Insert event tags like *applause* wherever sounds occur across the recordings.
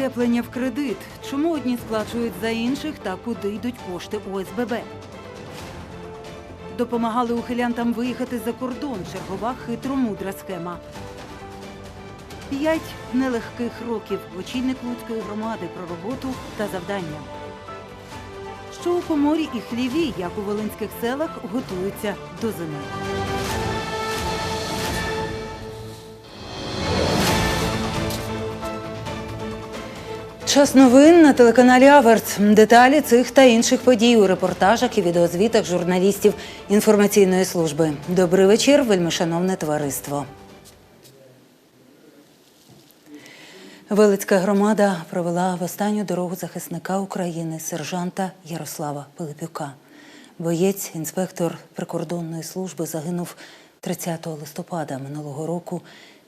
Утеплення в кредит. Чому одні сплачують за інших та куди йдуть кошти ОСББ? Допомагали ухилянтам виїхати за кордон. Чергова хитромудра схема. П'ять нелегких років. Очільник Луцької громади про роботу та завдання. Що у коморі і хліві, як у волинських селах, готуються до зими. Час новин на телеканалі Аверц. Деталі цих та інших подій у репортажах і відеозвітах журналістів інформаційної служби. Добрий вечір, вельмишановне товариство. Велицька громада провела в останню дорогу захисника України сержанта Ярослава Пилипюка. Боєць, інспектор прикордонної служби загинув 30 листопада минулого року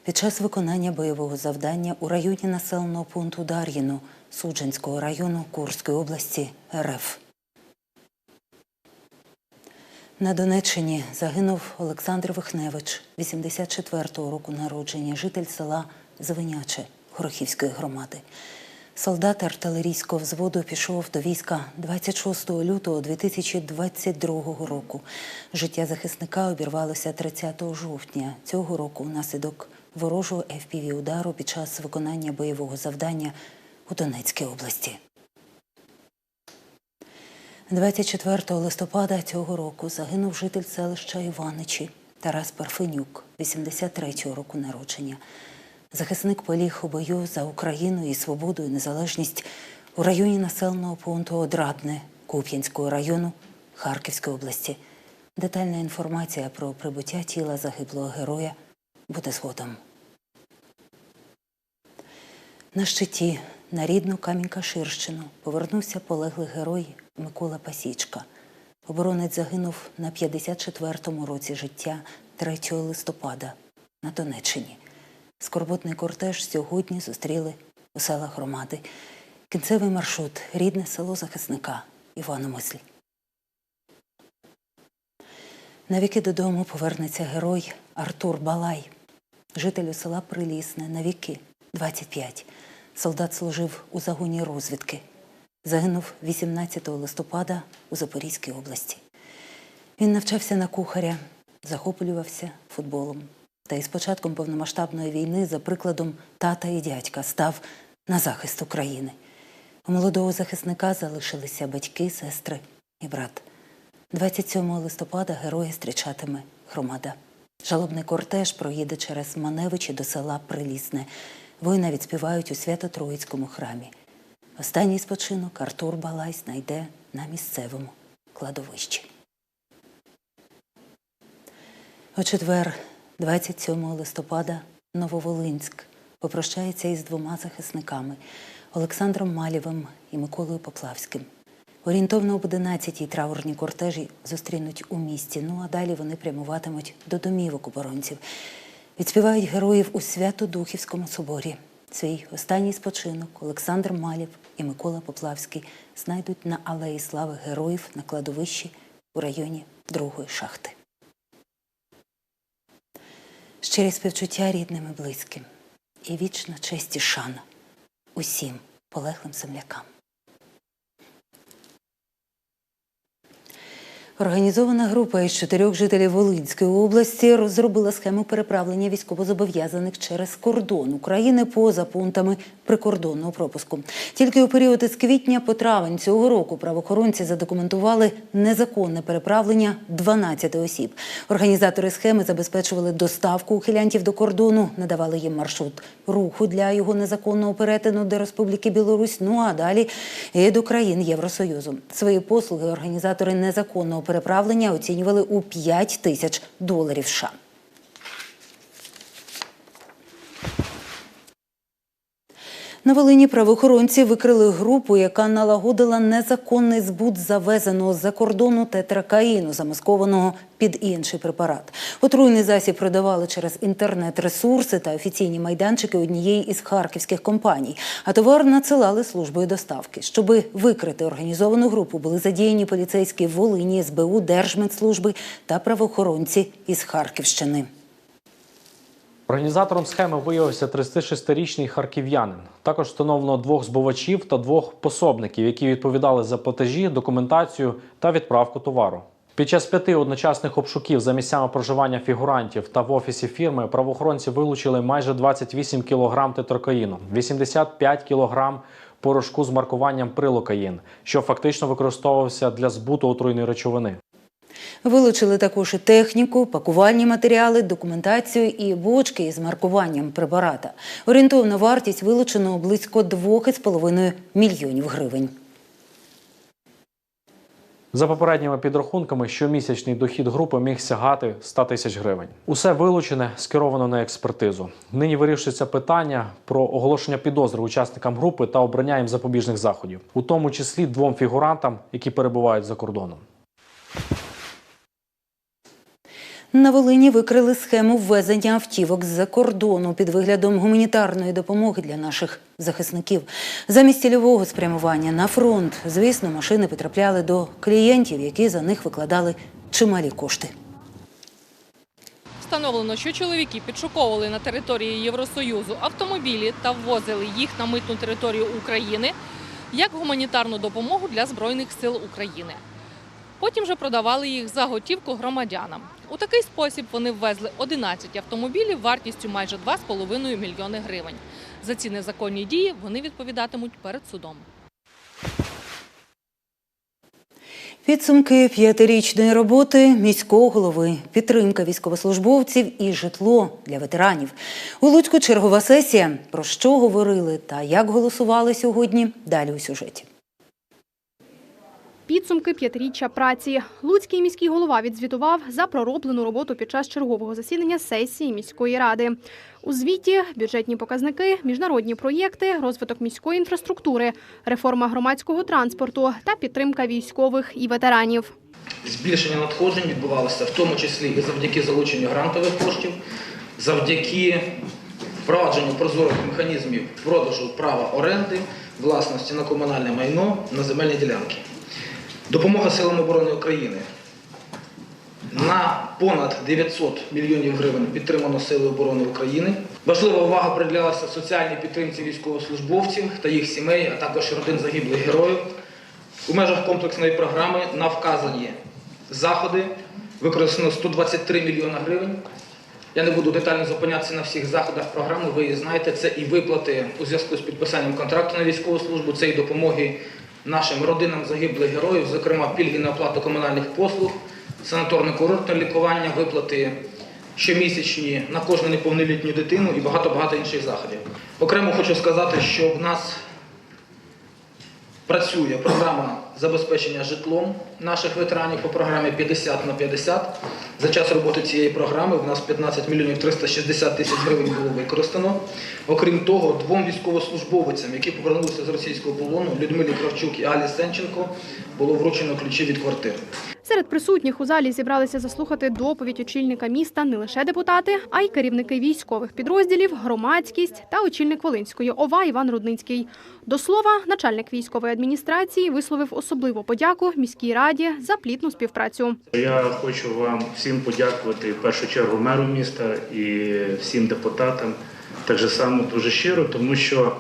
під час виконання бойового завдання у районі населеного пункту Дар'їну Судженського району Курської області РФ. На Донеччині загинув Олександр Вихневич, 84-го року народження, житель села Звеняче Горохівської громади. Солдат артилерійського взводу пішов до війська 26 лютого 2022 року. Життя захисника обірвалося 30 жовтня цього року внаслідок ворожого fpv удару під час виконання бойового завдання у Донецькій області. 24 листопада цього року загинув житель селища Іваничі Тарас Парфенюк, 83-го року народження. Захисник поліг у бою за Україну і свободу і незалежність у районі населеного пункту Одрадне Куп'янського району Харківської області. Детальна інформація про прибуття тіла загиблого героя буде згодом. На щиті на рідну Камінь-Каширщину повернувся полеглий герой Микола Пасічка. Оборонець загинув на 54-му році життя 3 листопада на Донеччині. Скорботний кортеж сьогодні зустріли у селах громади. Кінцевий маршрут рідне село захисника Івано-Мисль. Навіки додому повернеться герой Артур Балай, жителю села Прилісне, навіки 25. Солдат служив у загоні розвідки. Загинув 18 листопада у Запорізькій області. Він навчався на кухаря, захоплювався футболом. Та із початком повномасштабної війни, за прикладом тата і дядька, став на захист України. У молодого захисника залишилися батьки, сестри і брат. 27 листопада героя зустрічатиме громада. Жалобний кортеж проїде через Маневичі до села Прилісне. Воїна відспівають у Свято-Троїцькому храмі. Останній спочинок Артур Балай знайде на місцевому кладовищі. У четвер, 27 листопада, Нововолинськ попрощається із двома захисниками Олександром Малєвим і Миколою Поплавським. Орієнтовно об 11-й траурні кортежі зустрінуть у місті. Ну а далі вони прямуватимуть до домівок оборонців. Відспівають героїв у Свято-Духівському соборі. Свій останній спочинок Олександр Малєв і Микола Поплавський знайдуть на алеї слави героїв на кладовищі у районі другої шахти. Щирі співчуття рідним і близьким і вічна честь і шана усім полеглим землякам. Організована група із чотирьох жителів Волинської області розробила схему переправлення військовозобов'язаних через кордон України поза пунктами прикордонного пропуску. Тільки у період із квітня по травень цього року правоохоронці задокументували незаконне переправлення 12 осіб. Організатори схеми забезпечували доставку ухилянтів до кордону, надавали їм маршрут руху для його незаконного перетину до Республіки Білорусь. Ну а далі і до країн Євросоюзу. Свої послуги організатори незаконного переправлення оцінювали у 5 тисяч доларів США. На Волині правоохоронці викрили групу, яка налагодила незаконний збут завезеного з-за кордону тетракаїну, замаскованого під інший препарат. Отруйний засіб продавали через інтернет-ресурси та офіційні майданчики однієї із харківських компаній. А товар надсилали службою доставки. Щоби викрити організовану групу, були задіяні поліцейські Волині, СБУ, Держмедслужби та правоохоронці із Харківщини. Організатором схеми виявився 36-річний харків'янин. Також встановлено двох збувачів та двох пособників, які відповідали за платежі, документацію та відправку товару. Під час п'яти одночасних обшуків за місцями проживання фігурантів та в офісі фірми правоохоронці вилучили майже 28 кг тетракаїну, 85 кг порошку з маркуванням прилокаїн, що фактично використовувався для збуту отруйної речовини. Вилучили також і техніку, пакувальні матеріали, документацію і бочки із маркуванням препарата. Орієнтовна вартість вилученого близько 2,5 мільйонів гривень. За попередніми підрахунками, щомісячний дохід групи міг сягати 100 тисяч гривень. Усе вилучене скеровано на експертизу. Нині вирішується питання про оголошення підозри учасникам групи та обрання їм запобіжних заходів, у тому числі двом фігурантам, які перебувають за кордоном. На Волині викрили схему ввезення автівок з-за кордону під виглядом гуманітарної допомоги для наших захисників. Замість цільового спрямування на фронт, звісно, машини потрапляли до клієнтів, які за них викладали чималі кошти. Встановлено, що чоловіки підшуковували на території Євросоюзу автомобілі та ввозили їх на митну територію України як гуманітарну допомогу для Збройних сил України. Потім же продавали їх за готівку громадянам. У такий спосіб вони ввезли 11 автомобілів вартістю майже 2,5 мільйони гривень. За ці незаконні дії вони відповідатимуть перед судом. Підсумки п'ятирічної роботи міського голови, підтримка військовослужбовців і житло для ветеранів. У Луцьку чергова сесія. Про що говорили та як голосували сьогодні? Далі у сюжеті. Підсумки п'ятиріччя праці. Луцький міський голова відзвітував за пророблену роботу під час чергового засідання сесії міської ради. У звіті бюджетні показники, міжнародні проєкти, розвиток міської інфраструктури, реформа громадського транспорту та підтримка військових і ветеранів. Збільшення надходжень відбувалося в тому числі і завдяки залученню грантових коштів, завдяки впровадженню прозорих механізмів продажу права оренди, власності на комунальне майно на земельні ділянки. Допомога силам оборони України. На понад 900 мільйонів гривень підтримано Сили оборони України. Важлива увага приділялася соціальній підтримці військовослужбовців та їх сімей, а також родин загиблих героїв. У межах комплексної програми на вказані заходи використано 123 мільйона гривень. Я не буду детально зупинятися на всіх заходах програми, ви знаєте. Це і виплати у зв'язку з підписанням контракту на військову службу, це і допомоги нашим родинам загиблих героїв, зокрема пільги на оплату комунальних послуг, санаторно-курортне лікування, виплати щомісячні на кожну неповнолітню дитину і багато-багато інших заходів. Окремо хочу сказати, що в нас працює програма забезпечення житлом наших ветеранів по програмі 50 на 50. За час роботи цієї програми в нас 15 мільйонів 360 тисяч гривень було використано. Окрім того, двом військовослужбовцям, які повернулися з російського полону, Людмилі Кравчук і Алі Сенченко, було вручено ключі від квартир. Серед присутніх у залі зібралися заслухати доповідь очільника міста не лише депутати, а й керівники військових підрозділів, громадськість та очільник Волинської ОВА Іван Рудницький. До слова, начальник військової адміністрації висловив особливу подяку міській раді за плідну співпрацю. Я хочу вам всім подякувати в першу чергу меру міста і всім депутатам так само дуже щиро, тому що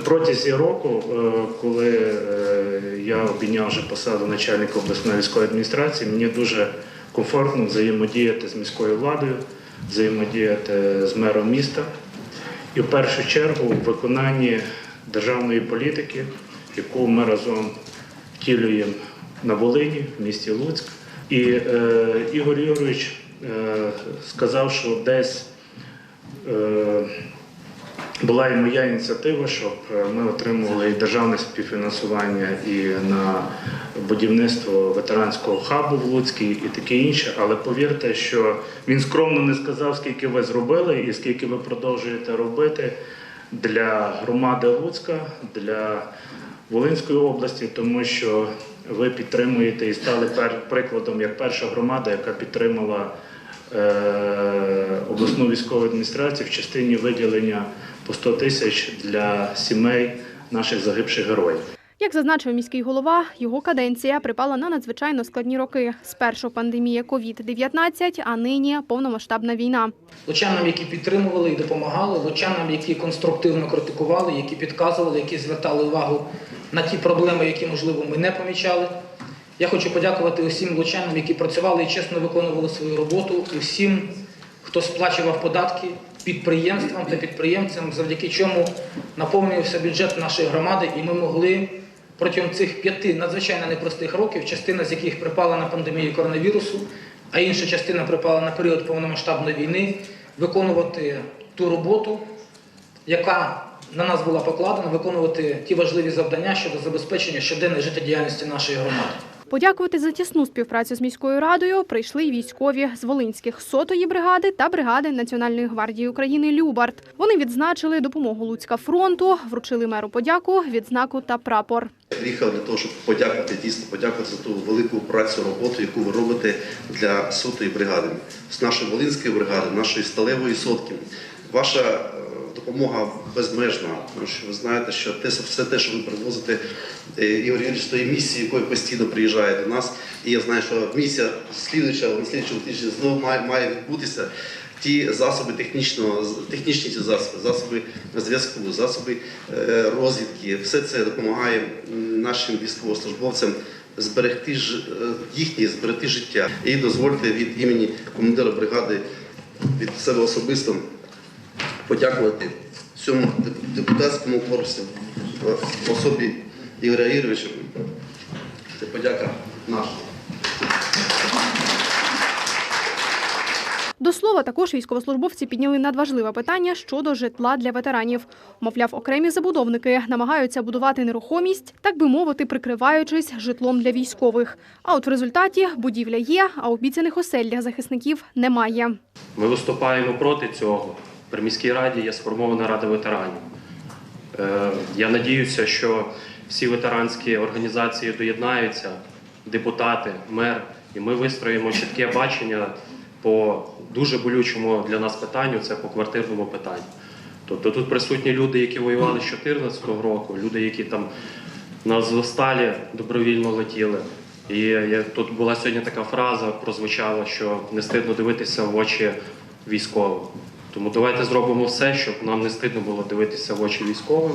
протязі року, е, коли е, я обійняв вже посаду начальника обласної військової адміністрації, мені дуже комфортно взаємодіяти з міською владою, взаємодіяти з мером міста. І в першу чергу в виконанні державної політики, яку ми разом втілюємо на Волині, в місті Луцьк. І е, Ігор Юрійович е, сказав, що десь е, була і моя ініціатива, щоб е, ми отримували і державне співфінансування і на будівництво ветеранського хабу в Луцькій і таке інше. Але повірте, що він скромно не сказав, скільки ви зробили і скільки ви продовжуєте робити для громади Луцька, для Волинської області, тому що ви підтримуєте і стали прикладом як перша громада, яка підтримала е, обласну військову адміністрацію в частині виділення по 100 тисяч для сімей наших загибших героїв. Як зазначив міський голова, його каденція припала на надзвичайно складні роки. Спершу пандемія COVID-19, а нині повномасштабна війна. Лучанам, які підтримували і допомагали, лучанам, які конструктивно критикували, які підказували, які звертали увагу на ті проблеми, які, можливо, ми не помічали. Я хочу подякувати усім лучанам, які працювали і чесно виконували свою роботу, усім, хто сплачував податки підприємствам та підприємцям, завдяки чому наповнювався бюджет нашої громади, і ми могли протягом цих п'яти надзвичайно непростих років, частина з яких припала на пандемію коронавірусу, а інша частина припала на період повномасштабної війни, виконувати ту роботу, яка на нас була покладена, виконувати ті важливі завдання щодо забезпечення щоденної життєдіяльності нашої громади. Подякувати за тісну співпрацю з міською радою прийшли військові з Волинських сотої бригади та бригади Національної гвардії України Любард. Вони відзначили допомогу Луцька фронту, вручили меру подяку, відзнаку та прапор. Приїхав для того, щоб подякувати, дійсно подякувати за ту велику працю, роботу, яку ви робите для сотої бригади, з нашої Волинської бригади, нашої сталевої сотки. Ваша допомога безмежна, тому що ви знаєте, що те, все те, що ви привозите, е, Ігор Юрійович, тої місії, якою постійно приїжджає до нас. І я знаю, що місія слідуюча, на слідчому тижні знову має, має відбутися. Ті засоби технічного, технічні ці засоби, засоби зв'язку, засоби е, розвідки, все це допомагає нашим військовослужбовцям зберегти ж- е, їхнє, зберегти життя. І дозвольте від імені командира бригади від себе особисто подякувати всьому деп- депутатському корпусу в особі Ігоря Ігоровича. Це подяка наша. До слова, також військовослужбовці підняли надважливе питання щодо житла для ветеранів. Мовляв, окремі забудовники намагаються будувати нерухомість, так би мовити, прикриваючись житлом для військових. А от в результаті будівля є, а обіцяних осель для захисників немає. Ми виступаємо проти цього. При міській раді є сформована рада ветеранів. Е, Я надіюся, що всі ветеранські організації доєднаються, депутати, мер, і ми вистроїмо чітке бачення по дуже болючому для нас питанню це по квартирному питанню. Тобто тут присутні люди, які воювали з 2014 року, люди, які там на Азовсталі добровільно летіли. І тут була сьогодні така фраза, прозвучала, що не стидно дивитися в очі військовим. Тому давайте зробимо все, щоб нам не стидно було дивитися в очі військовим.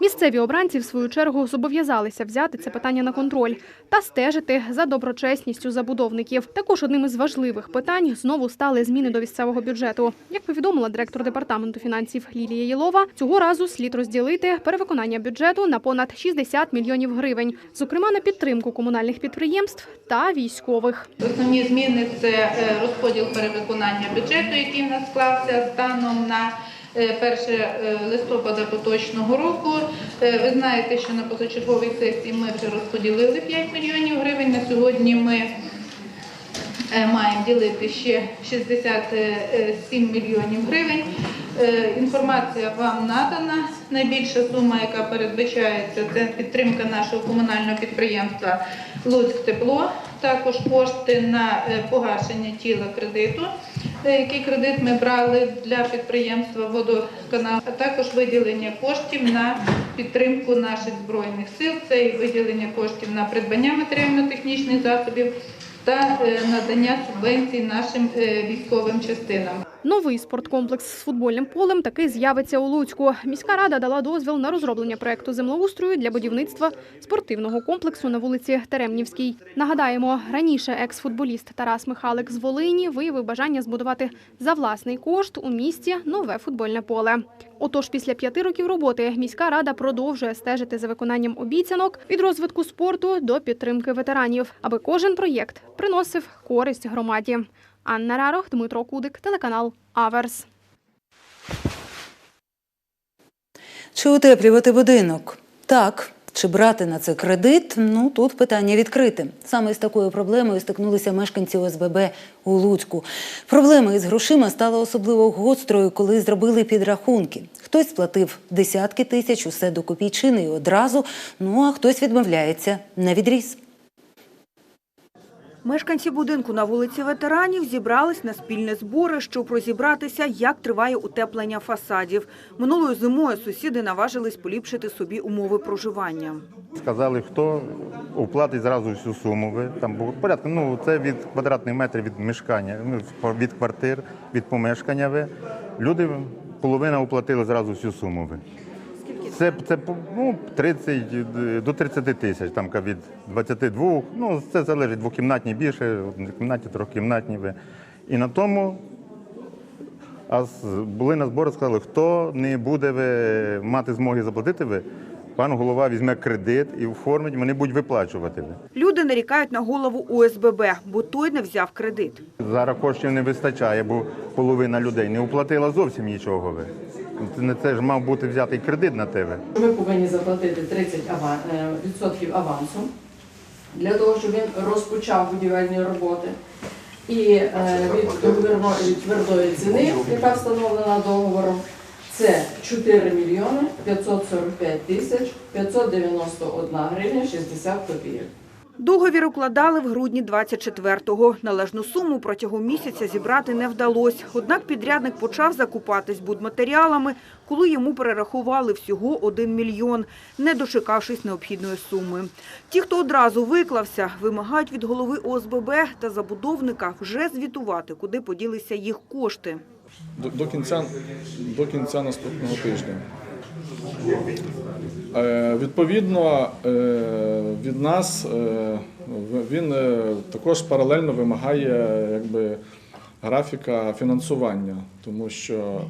Місцеві обранці, в свою чергу, зобов'язалися взяти це питання на контроль та стежити за доброчесністю забудовників. Також одним із важливих питань знову стали зміни до місцевого бюджету. Як повідомила директор департаменту фінансів Лілія Єлова, цього разу слід розділити перевиконання бюджету на понад 60 мільйонів гривень, зокрема на підтримку комунальних підприємств та військових. Основні зміни це е, розподіл перевиконання бюджету, який в нас склався станом на 1 е, листопада поточного року. Е, Ви знаєте, що на позачерговій сесії ми вже розподілили 5 мільйонів гривень. На сьогодні ми е, маємо ділити ще 67 мільйонів гривень. Е, Інформація вам надана. Найбільша сума, яка передбачається, це підтримка нашого комунального підприємства Луцьк Тепло. Також кошти на е, погашення тіла кредиту, е, який кредит ми брали для підприємства водоканал, а також виділення коштів на підтримку наших збройних сил. Це і виділення коштів на придбання матеріально-технічних засобів та е, надання субвенцій нашим е, військовим частинам. Новий спорткомплекс з футбольним полем таки з'явиться у Луцьку. Міська рада дала дозвіл на розроблення проекту землеустрою для будівництва спортивного комплексу на вулиці Теремнівській. Нагадаємо, раніше екс-футболіст Тарас Михалик з Волині виявив бажання збудувати за власний кошт у місті нове футбольне поле. Отож, після п'яти років роботи міська рада продовжує стежити за виконанням обіцянок від розвитку спорту до підтримки ветеранів, аби кожен проєкт приносив користь громаді. Анна Рарох, Дмитро Кудик, телеканал Аверс. Чи утеплювати будинок? Так. Чи брати на це кредит? Ну тут питання відкрите. Саме з такою проблемою стикнулися мешканці ОСББ у Луцьку. Проблема із грошима стала особливо гострою, коли зробили підрахунки. Хтось сплатив десятки тисяч, усе до копійчини і одразу. Ну а хтось відмовляється на відріз. Мешканці будинку на вулиці ветеранів зібрались на спільне збори, щоб розібратися, як триває утеплення фасадів. Минулою зимою сусіди наважились поліпшити собі умови проживання. Сказали, хто оплатить зразу всю суму. Ви там було порядку. Ну це від квадратних метрів від мешкання, ну, від квартир, від помешкання. Ви люди половина оплатили зразу всю суму. Ви. Це, це ну, 30 до 30 тисяч, там від 22. Ну це залежить двокімнатні більше, однокімнатні, трьохкімнатні. І на тому а були на збори, сказали, хто не буде ви, мати змоги заплатити, ви, пан голова візьме кредит і оформить, вони будуть виплачувати. Люди нарікають на голову ОСББ, бо той не взяв кредит. Зараз коштів не вистачає, бо половина людей не оплатила зовсім нічого. Ви. Це ж мав бути взятий кредит на тебе. Ми повинні заплатити 30 ава- е, відсотків авансу для того, щоб він розпочав будівельні роботи. І е, від договірної твердої ціни, яка встановлена договором, це 4 мільйони 545 тисяч 591 гривня 60 копійок. Договір укладали в грудні 24-го. Належну суму протягом місяця зібрати не вдалося. Однак підрядник почав закупатись будматеріалами, коли йому перерахували всього 1 мільйон, не дочекавшись необхідної суми. Ті, хто одразу виклався, вимагають від голови ОСББ та забудовника вже звітувати, куди поділися їх кошти. до, до, кінця, до кінця наступного тижня. Е, відповідно, е, від нас е, він також паралельно вимагає якби, графіка фінансування, тому що,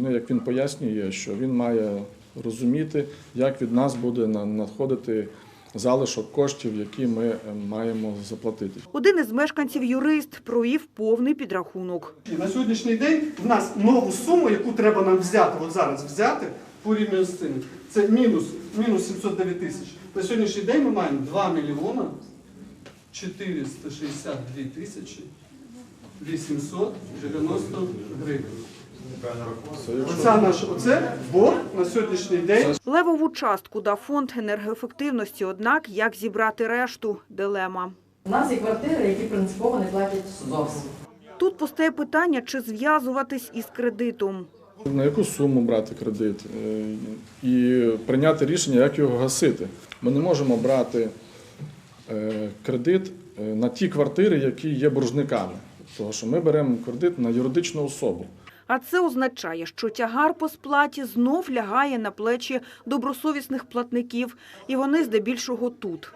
ну, як він пояснює, що він має розуміти, як від нас буде надходити залишок коштів, які ми е, маємо заплатити. Один із мешканців юрист провів повний підрахунок. І на сьогоднішній день в нас нову суму, яку треба нам взяти, от зараз взяти порівняно з цим, це мінус, мінус 709 тисяч. На сьогоднішній день ми маємо 2 мільйона 462 тисячі 890 гривень. Оце наш оце борг на сьогоднішній день. Левову частку дав фонд енергоефективності, однак як зібрати решту – дилема. У нас є квартири, які принципово не платять зовсім. Тут постає питання, чи зв'язуватись із кредитом. На яку суму брати кредит е, і прийняти рішення, як його гасити. Ми не можемо брати е, кредит е, на ті квартири, які є боржниками. Тому що ми беремо кредит на юридичну особу. А це означає, що тягар по сплаті знов лягає на плечі добросовісних платників, і вони здебільшого тут.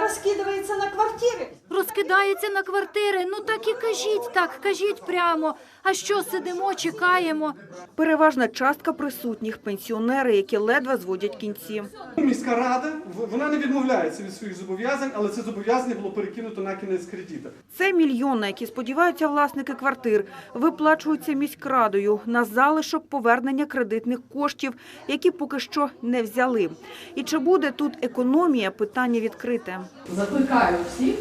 розкидається на квартири. Розкидається на квартири. Ну так і кажіть так, кажіть прямо. А що сидимо, чекаємо? Переважна частка присутніх – пенсіонери, які ледве зводять кінці. Міська рада в- вона не відмовляється від своїх зобов'язань, але це зобов'язання було перекинуто на кінець кредита. Це мільйон, на які сподіваються власники квартир, виплачуються міськрадою на залишок повернення кредитних коштів, які поки що не взяли. І чи буде тут економія – питання відкрите. Закликаю всіх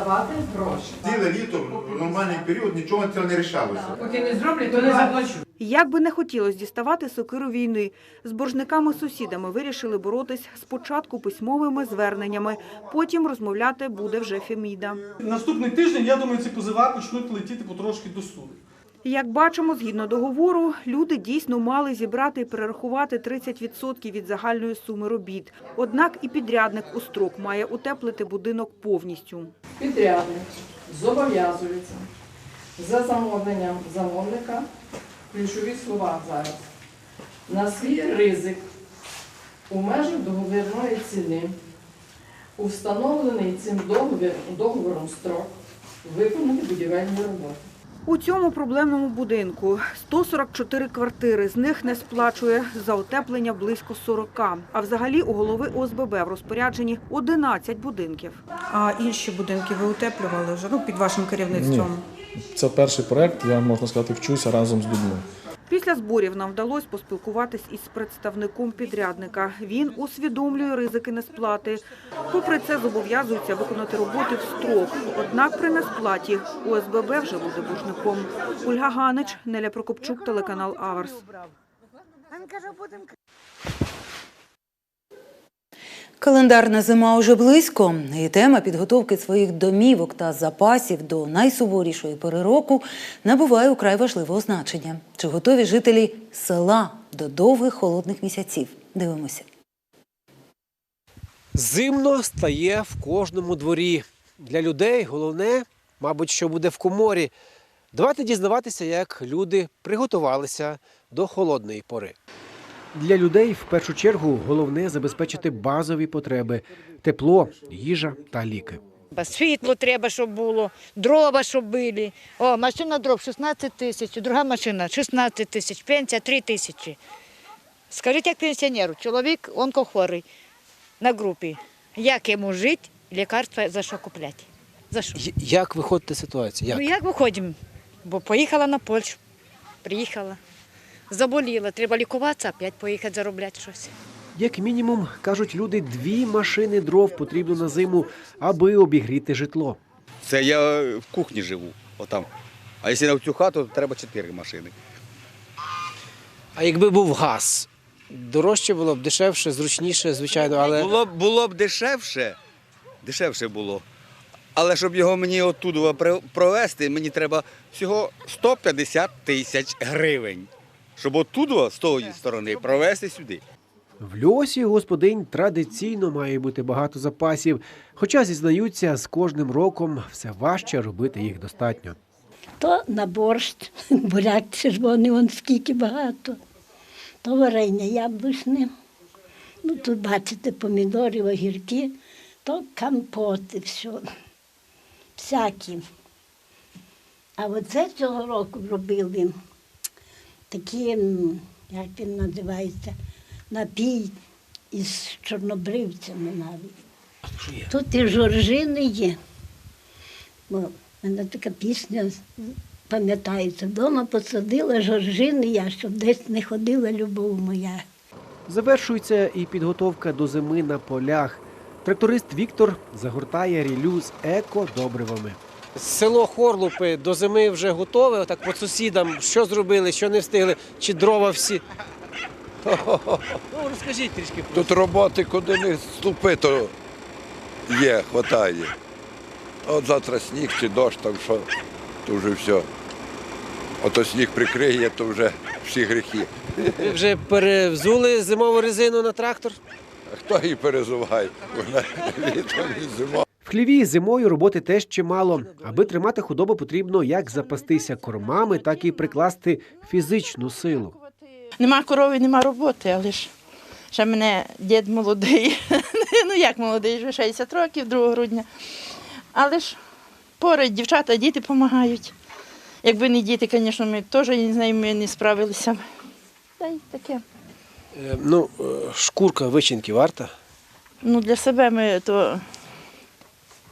здавати гроші. Ціле літо в нормальний період нічого цього не рішалося. Поки не зроблять, то не заплачу. Як би не хотілося діставати сокиру війни, з боржниками-сусідами вирішили боротись спочатку письмовими зверненнями, потім розмовляти буде вже Феміда. Наступний тиждень, я думаю, ці позива почнуть летіти потрошки до суду. Як бачимо, згідно договору, люди дійсно мали зібрати і перерахувати 30% від загальної суми робіт. Однак і підрядник у строк має утеплити будинок повністю. Підрядник зобов'язується за замовленням замовника, ключові слова зараз, на свій ризик у межах договірної ціни, у встановлений цим договором строк виконати будівельні роботи. У цьому проблемному будинку 144 квартири, з них не сплачує за утеплення близько 40. А взагалі у голови ОСББ в розпорядженні 11 будинків. А інші будинки ви утеплювали вже ну, під вашим керівництвом? Це перший проект, я можна сказати, вчуся разом з людьми. Після зборів нам вдалося поспілкуватись із представником підрядника. Він усвідомлює ризики несплати. Попри це, зобов'язується виконати роботи в строк. Однак при несплаті ОСББ вже буде боржником. Ольга Ганич, Неля Прокопчук, телеканал Аверс. Календарна зима уже близько, і тема підготовки своїх домівок та запасів до найсуворішої пори року набуває украй важливого значення. Чи готові жителі села до довгих холодних місяців? Дивимося. Зимно стає в кожному дворі. Для людей головне, мабуть, що буде в коморі. Давайте дізнаватися, як люди приготувалися до холодної пори. Для людей в першу чергу головне забезпечити базові потреби тепло, їжа та ліки. Світло треба, щоб було, дрова, щоб були. О, машина дров 16 тисяч, друга машина 16 тисяч, пенсія 3 тисячі. Скажіть, як пенсіонеру, чоловік онкохворий на групі. Як йому жити, лікарства за що купляти? За що? Як виходити з ситуації? Як? Ну як виходимо? Бо поїхала на Польщу, приїхала, заболіла, треба лікуватися, опять поїхати заробляти щось. Як мінімум, кажуть люди, дві машини дров потрібно на зиму, аби обігріти житло. Це я в кухні живу, отам. А якщо на цю хату, то треба чотири машини. А якби був газ, дорожче було б, дешевше, зручніше, звичайно, але Було, б- було б дешевше, дешевше було. Але щоб його мені оттуда провести, мені треба всього 150 тисяч гривень. Щоб оттуда, з тої сторони, провести сюди. В льосі господинь традиційно має бути багато запасів, хоча зізнаються, з кожним роком все важче робити їх достатньо. То на борщ, *laughs* буряк червоний, вон скільки багато. То варення яблучне. Ну, тут бачите, помідори, огірки, то компоти, все. Всякі. А оце цього року робили такі, як він називається, напій із чорнобривцями навіть. Тут і жоржини є. Бо в мене така пісня пам'ятається. Дома посадила жоржини я, щоб десь не ходила любов моя. Завершується і підготовка до зими на полях. Тракторист Віктор загортає рілю з еко-добривами. Село Хорлупи до зими вже готове. Отак по сусідам, що зробили, що не встигли, чи дрова всі. Ну, розкажіть трішки. Тут роботи, куди не ступи, то є, хватає. От завтра сніг чи дощ, там що, то вже все. Ото сніг прикриє, то вже всі гріхи. Ви вже перевзули зимову резину на трактор? А хто її перезуває? Вона літом і зимою. В хліві зимою роботи теж чимало. Аби тримати худобу, потрібно як запастися кормами, так і прикласти фізичну силу. Нема корови, нема роботи, але ж ще мене дід молодий. *laughs* ну як молодий, вже 60 років, 2 грудня. Але ж поряд дівчата, діти допомагають. Якби не діти, звісно, ми теж з ними не справилися. Та й таке. Е, Ну, е, шкурка вичинки варта. Ну, для себе ми то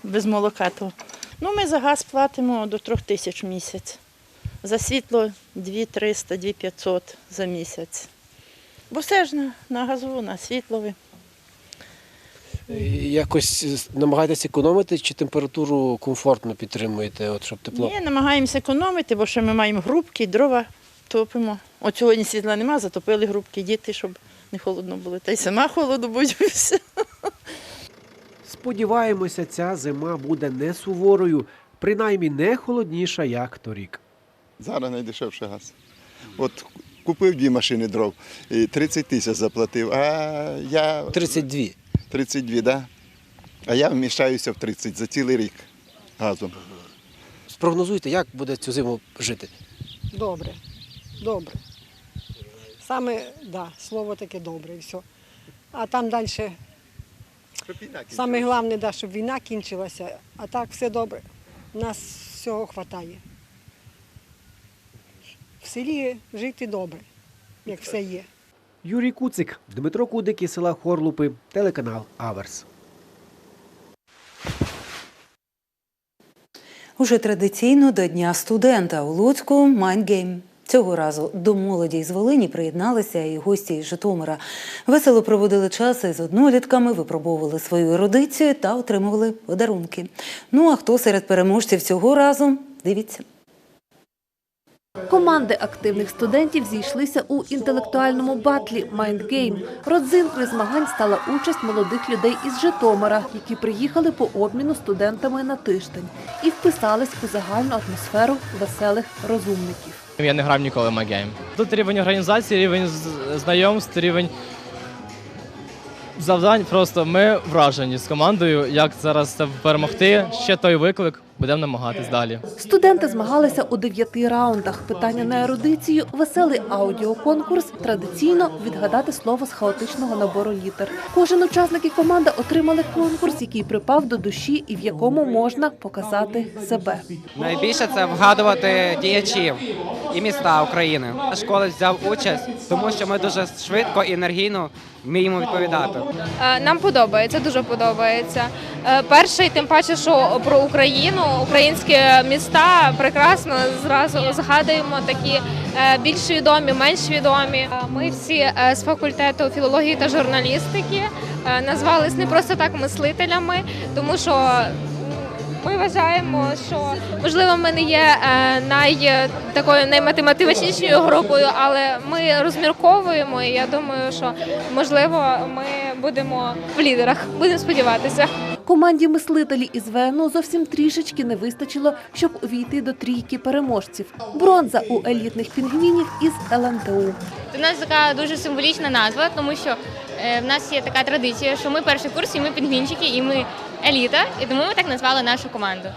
без молока то. Ну, ми за газ платимо до трьох тисяч в місяць. За світло 2300, 2500 за місяць. Бо все ж на, на газу, на світлові. Якось намагаєтесь економити чи температуру комфортно підтримуєте, от, щоб тепло? Ні, намагаємося економити, бо ще ми маємо грубки, дрова топимо. От сьогодні світла нема, затопили грубки діти, щоб не холодно було. Та й сама холоду боюся. Сподіваємося, ця зима буде не суворою, принаймні не холодніша, як торік. Зараз найдешевше газ. От купив дві машини дров, і 30 тисяч заплатив, а я. 32. 32, так. Да? А я вміщаюся в 30 за цілий рік газом. Спрогнозуйте, як буде цю зиму жити. Добре, добре. Саме, да, слово таке добре і все. А там далі. Саме головне, да, щоб війна кінчилася, а так все добре. У нас всього вистачає. В селі жити добре, як все є. Юрій Куцик, Дмитро Кудик із села Хорлупи, телеканал Аверс. Уже традиційно до Дня студента у Луцьку Майнгейм. Цього разу до молоді з Волині приєдналися і гості із Житомира. Весело проводили час із однолітками, випробовували свою ерудицію та отримували подарунки. Ну а хто серед переможців цього разу? Дивіться. Команди активних студентів зійшлися у інтелектуальному батлі «Майндгейм». Родзинкою змагань стала участь молодих людей із Житомира, які приїхали по обміну студентами на тиждень і вписались у загальну атмосферу веселих розумників. Я не грав ніколи в Магейм. Тут рівень організації, рівень знайомств, рівень завдань. Просто ми вражені з командою, як зараз це перемогти. Ще той виклик, будемо намагатись далі. Студенти змагалися у дев'яти раундах. Питання на ерудицію, веселий аудіоконкурс, традиційно відгадати слово з хаотичного набору літер. Кожен учасник і команда отримали конкурс, який припав до душі і в якому можна показати себе. Найбільше це вгадувати діячів і міста України. Школи взяв участь, тому що ми дуже швидко і енергійно вміємо відповідати. Е, Нам подобається, дуже подобається. Е, Перший, тим паче, що про Україну, українські міста прекрасно зразу згадуємо такі е, більш відомі, менш відомі. Е, Ми всі е, з факультету філології та журналістики назвались не просто так мислителями, тому що ми вважаємо, що можливо ми не є най такою найматематичнішою групою, але ми розмірковуємо. І я думаю, що можливо ми будемо в лідерах. Будемо сподіватися. Команді мислителі із ВНО зовсім трішечки не вистачило, щоб увійти до трійки переможців. Бронза у елітних пінгвінів із ЛНТУ. У нас така дуже символічна назва, тому що е, в нас є така традиція, що ми перший курс, і ми пінгвінчики, і ми еліта, і тому ми так назвали нашу команду.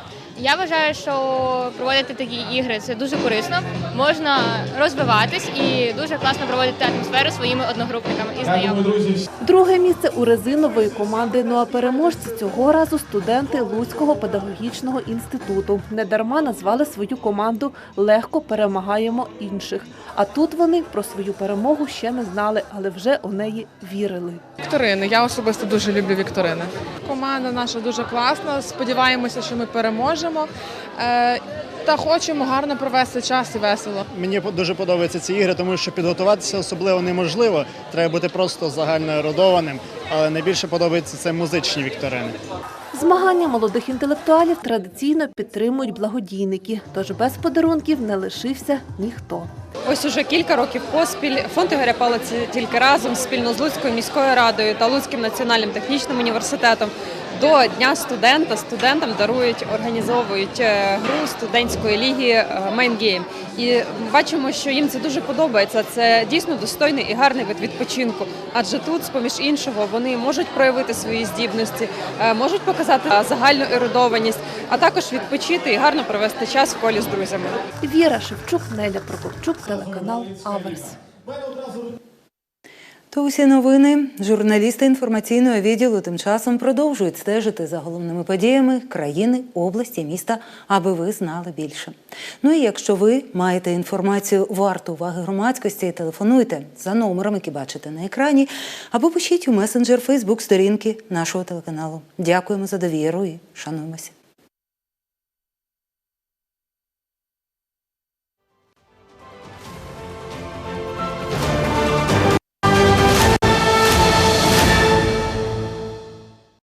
Я вважаю, що проводити такі ігри це дуже корисно, можна розвиватись і дуже класно проводити атмосферу своїми одногрупниками і знайомими. Друге місце у резинової команди. Ну а переможці цього разу студенти Луцького педагогічного інституту. Недарма назвали свою команду Легко перемагаємо інших. А тут вони про свою перемогу ще не знали, але вже у неї вірили. Вікторини. Я особисто дуже люблю вікторини. Команда наша дуже класна. Сподіваємося, що ми переможемо. Е, Та хочемо гарно провести час і весело. Мені дуже подобаються ці ігри, тому що підготуватися особливо неможливо. Треба бути просто загально ерудованим, але найбільше подобається це музичні вікторини. Змагання молодих інтелектуалів традиційно підтримують благодійники, тож без подарунків не лишився ніхто. Ось уже кілька років поспіль фонд Ігоря Палиці тільки разом спільно з Луцькою міською радою та Луцьким національним технічним університетом до Дня студента студентам дарують, організовують е, гру студентської ліги Майнгейм. І бачимо, що їм це дуже подобається. Це дійсно достойний і гарний вид відпочинку. Адже тут, з поміж іншого, вони можуть проявити свої здібності, е, можуть показати загальну ерудованість, а також відпочити і гарно провести час в колі з друзями. Віра Шевчук, Неля Прокопчук, телеканал Аверс. То усі новини. Журналісти інформаційного відділу тим часом продовжують стежити за головними подіями країни, області, міста, аби ви знали більше. Ну і якщо ви маєте інформацію варту уваги громадськості, телефонуйте за номером, який бачите на екрані, або пишіть у месенджер Фейсбук сторінки нашого телеканалу. Дякуємо за довіру і шануємося.